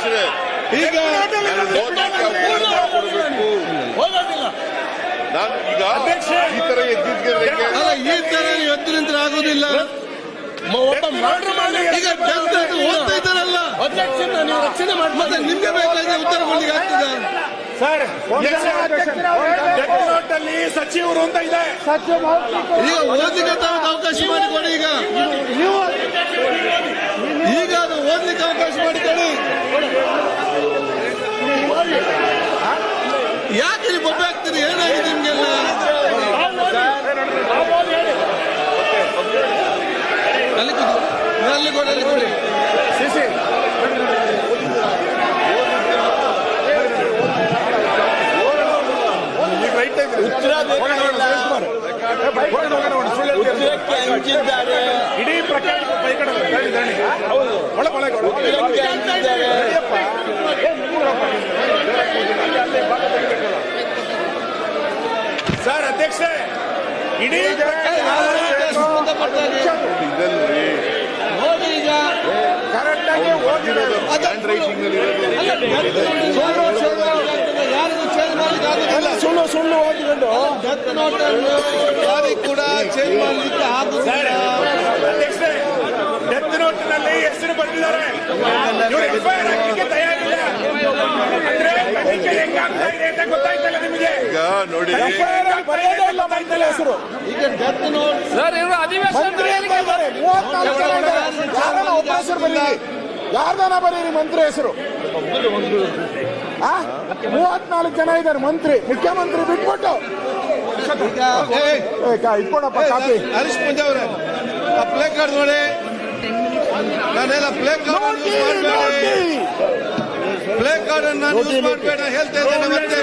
ಅಧ್ಯಕ್ಷರೇ ಈಗ ನಾನು ಈಗ ಈ ತರ ಈ ತರ ಎದ್ದು ನಿಂತರ ಆಗೋದಿಲ್ಲ. ಒಬ್ಬ ಮಾಡ್ರು ಮಾಡಿ ಈಗ ಓದ್ತಾ ಇದ್ದಾರಲ್ಲ. ಅಧ್ಯಕ್ಷರನ್ನ ನೀವು ರಕ್ಷಣೆ ಮಾಡಿ ಮತ್ತೆ ನಿಮ್ಗೆ ಬೇಕಾದ್ರೆ ಉತ್ತರ ಕೊಡ್ಲಿಕ್ಕೆ ಆಗ್ತದೆ? ಸರ್ ನೋಟಲ್ಲಿ ಸಚಿವರು ಅಂತ ಇದೆ. ಈಗ ಓದಲಿಕ್ಕೆ ತಾವು ಅವಕಾಶ ಮಾಡಿ ಕೊಡಿ ಈಗ. ಈಗ ಅದು ಓದಲಿಕ್ಕೆ ಅವಕಾಶ ಮಾಡಿಕೊಡಿ. ಯಾಕೆ ನೀವು ಬೊಬ್ಬೆ ಆಗ್ತೀರಿ ಏನಾಗಿದೆ ನಿಮ್ಗೆಲ್ಲ? ಅಲ್ಲಿ ಕೊಡಿ ಅಲ್ಲಿ ಕೊಡಿ. ಉತ್ತರಕ್ಕೆ ಹಂಚಿದ್ದಾರೆ ಇಡೀ ಪ್ರಕರಣ ಹೌದು. ಸರ್ ಅಧ್ಯಕ್ಷ ಇಡೀ ಸುಳ್ಳು ಸುಳ್ಳು ಓದಿಕೊಂಡು ಕೂಡ ಚೇಂಜ್ ಮಾಡಲಿಕ್ಕೆ ಆಗುದಿಲ್ಲ ಈಗ ನೋಡಿ. ಗೊತ್ತಾಯ್ತಲ್ಲ ಹೆಸರು ಈಗ ಡೆತ್ ನೋಟ್ ಸರ್ ಇವರು ಅಧಿವೇಶನ ಯಾರ್ದಾನ ಬರೀರಿ ಮಂತ್ರಿ ಹೆಸರು? ಮೂವತ್ನಾಲ್ಕು ಜನ ಇದ್ದಾರೆ ಮಂತ್ರಿ. ಮುಖ್ಯಮಂತ್ರಿ ಬಿಟ್ಬಿಟ್ಟು. ಇಟ್ಕೊಂಡಪ್ಪ ಏ, ಏ, ಕಾ- ಇಟ್ಕೊಡಪ್ಪ ಕಾಪಿ ಹರೀಶ್ ಪಂಜೆ ಅವರೇ. ಆ ಪ್ಲೇ ಕಾರ್ಡ್ ನೋಡಿ ನಾನೆಲ್ಲ ಪ್ಲೇ ಕಾರ್ಡ್ ಪ್ಲೇ ಕಾರ್ಡ್ ಅನ್ನು ನಾನು ಯೂಸ್ ಮಾಡಬೇಡ ಹೇಳ್ತಾ ಇದ್ದೇನೆ ಮತ್ತೆ.